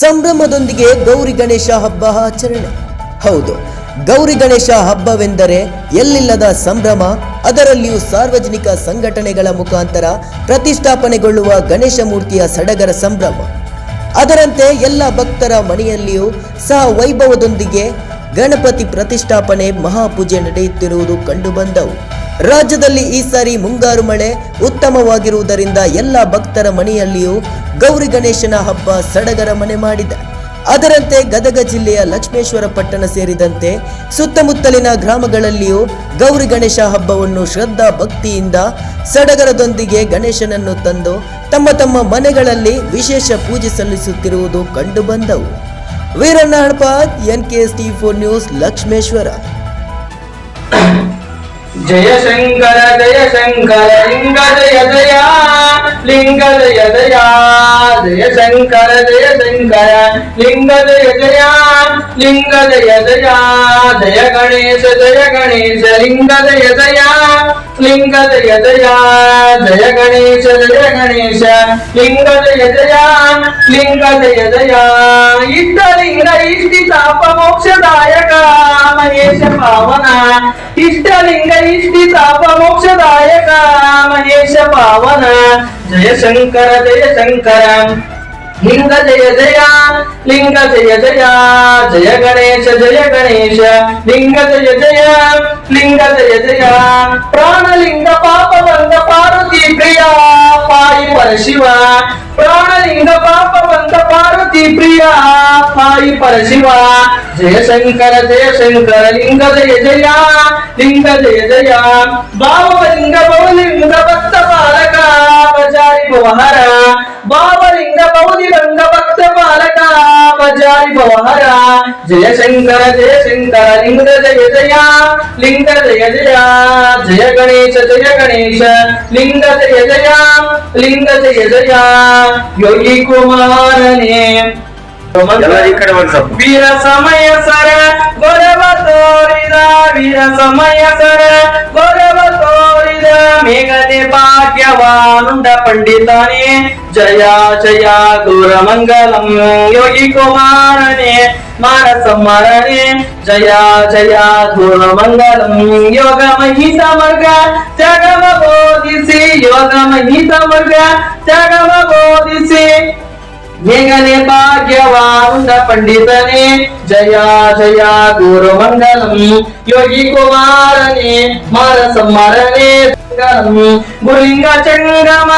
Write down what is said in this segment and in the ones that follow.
ಸಂಭ್ರಮದೊಂದಿಗೆ ಗೌರಿ ಗಣೇಶ ಹಬ್ಬ ಆಚರಣೆ. ಹೌದು, ಗೌರಿ ಗಣೇಶ ಹಬ್ಬವೆಂದರೆ ಎಲ್ಲಿಲ್ಲದ ಸಂಭ್ರಮ, ಅದರಲ್ಲಿಯೂ ಸಾರ್ವಜನಿಕ ಸಂಘಟನೆಗಳ ಮುಖಾಂತರ ಪ್ರತಿಷ್ಠಾಪನೆಗೊಳ್ಳುವ ಗಣೇಶ ಮೂರ್ತಿಯ ಸಡಗರ ಸಂಭ್ರಮ. ಅದರಂತೆ ಎಲ್ಲ ಭಕ್ತರ ಮನೆಯಲ್ಲಿಯೂ ಸಹ ವೈಭವದೊಂದಿಗೆ ಗಣಪತಿ ಪ್ರತಿಷ್ಠಾಪನೆ ಮಹಾಪೂಜೆ ನಡೆಯುತ್ತಿರುವುದು ಕಂಡುಬಂದವು. ರಾಜ್ಯದಲ್ಲಿ ಈ ಸಾರಿ ಮುಂಗಾರು ಮಳೆ ಉತ್ತಮವಾಗಿರುವುದರಿಂದ ಎಲ್ಲ ಭಕ್ತರ ಮನೆಯಲ್ಲಿಯೂ ಗೌರಿ ಗಣೇಶನ ಹಬ್ಬ ಸಡಗರ ಮನೆ ಮಾಡಿದೆ. ಅದರಂತೆ ಗದಗ ಜಿಲ್ಲೆಯ ಲಕ್ಷ್ಮೇಶ್ವರ ಪಟ್ಟಣ ಸೇರಿದಂತೆ ಸುತ್ತಮುತ್ತಲಿನ ಗ್ರಾಮಗಳಲ್ಲಿಯೂ ಗೌರಿ ಗಣೇಶ ಹಬ್ಬವನ್ನು ಶ್ರದ್ಧಾ ಭಕ್ತಿಯಿಂದ ಸಡಗರದೊಂದಿಗೆ ಗಣೇಶನನ್ನು ತಂದು ತಮ್ಮ ತಮ್ಮ ಮನೆಗಳಲ್ಲಿ ವಿಶೇಷ ಪೂಜೆ ಸಲ್ಲಿಸುತ್ತಿರುವುದು ಕಂಡುಬಂದವು. Veeranna Hanapath N K S T four news, Lakshmeshwar. Jayashankara ஜெயசங்கர லிங்க ஜெய ஜயா லிங்க ஜெய ஜயா జయ శంకర జయ శంకర లింగ జయ జయ లింగ జయ. జయ జయ గణేశ జయ గణేశ లింగ జయ జయ లింగ జయ. జయ జయ గణేశ జయ గణేశ లింగ జయ జయ లింగ జయ. జయ ఇష్టలింగ ఇష్టిత మోక్షదాయక మహేశ పావన. ఇష్టలింగ ఇష్టిత మోక్షదాయక మహేశ పావన. जय शंकर जय शंकर लिंग जय जया, लिंग जय जया, जय गणेश जय गणेश। लिंग जय जया, लिंग जय जया। पाप बंद पार्वती प्रिया, पायी परशिवा प्राणलिंग पापवंद पार्वती प्रिया पाई पर शिवा। जय शंकर जय शंकर, लिंग जय जया, लिंग जय जया। भावलिंग भवलिंग ಬಜಾರಿ ಭವಹರ ಭಾವಲಿಂಗ ಬಹುಲಿಂಗ ಭಕ್ತ ಪಾಲಕ ಬಜಾರಿ ಭವಹರ ಜಯ ಶಂಕರ ಜಯ ಶಂಕರ ಲಿಂಗ ಜಯ ಜಯ ಲಿಂಗ ಜಯ ಜಯ ಜಯ ಗಣೇಶ ಜಯ ಗಣೇಶ ಲಿಂಗ ಜಯ ಜಯ ಲಿಂಗ ಜಯ ಜಯ ಯೋಗಿ ಕುಮಾರನೇ ಎಲ್ಲ ಈ ಕಡೆ ಒಂದು ಸ್ವಲ್ಪ ವೀರ ಸಮಯ ಸರ ಗೊರವ ತೋರಿದ ವೀರ ಸಮಯ ಸರ ಗೊರವ మేఘదే భాగ్యవానుండ పండితానే. జయా జయా ఘోరమంగళం. యోగి కుమారనే మానసమరణే. జయా జయా ఘోరమంగళం. యోగమహిత వర్గ జగమ బోధిసి యోగమహిత వర్గ జగమ బోధిసి మేఘనే భాగ్యవాంద పండితనే. జయా జయా గురు మంగళం యోగి కుమారనే మానస మరణే గులింగ జంగమ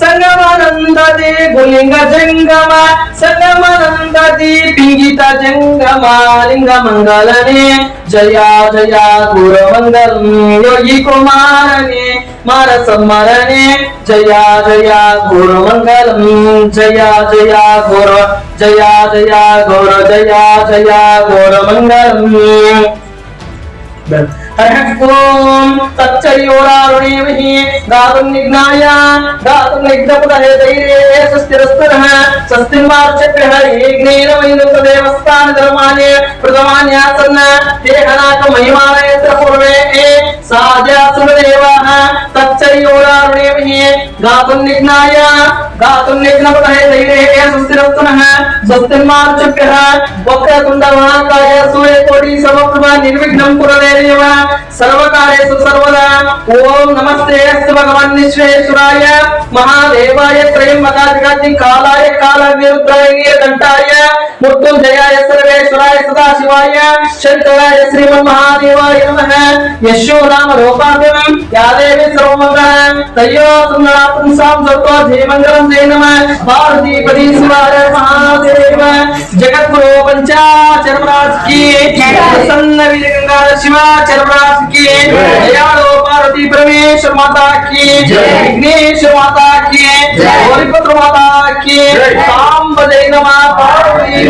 సంగమానందదే. గులింగ జంగమ సంగమానందదే. పింగిత జంగమాలింగ మంగళనే జయా జయా గురమంగళం యోగి కుమారనే మర సంమరణే జయా జయా గురుమంగళం జయా జయా గురు జయా జయా గురు జయా జయా గురుమంగళం ॐ तच्चयोरारुणेमहि गातुं निघ्नाय गातुं निघ्नपुतहे धैर्ये सुस्थिरस्तुनः स्वस्तिन्वार्चग्रहरीग्नेन वैनुतदेवस्थानधर्माने प्रथमान्यासन्न देहनाकमहिमानयत्र पूर्वे साजा सुमदेवाः तच्चयोरारुणेमहि गातुं निघ्नाय విశ్వేశ్వరాయ మహాదేవాయ త్రయం మగాధికాతి కాలాయ కాల విరుద్ధాయ ఘంటాయ మృత్యుంజయాయ సర్వ शिवाय सदा शिवाय शंकराय श्रीमन महादेवाय नमः। यशो नाम रूपाभिम या देवी सर्वमंगल तयो सुंदरापुं साम सत्वा धीमंगलम ते नमः। पार्वती पदी शिवाय महादेव। जगत गुरु पंचाचरमराज की प्रसन्न विजय गंगा शिवा चरमराज की दयालो पार्वती परमेश्वर माता की विघ्नेश माता की गौरीपुत्र माता की साम बजे नमः। पार्वती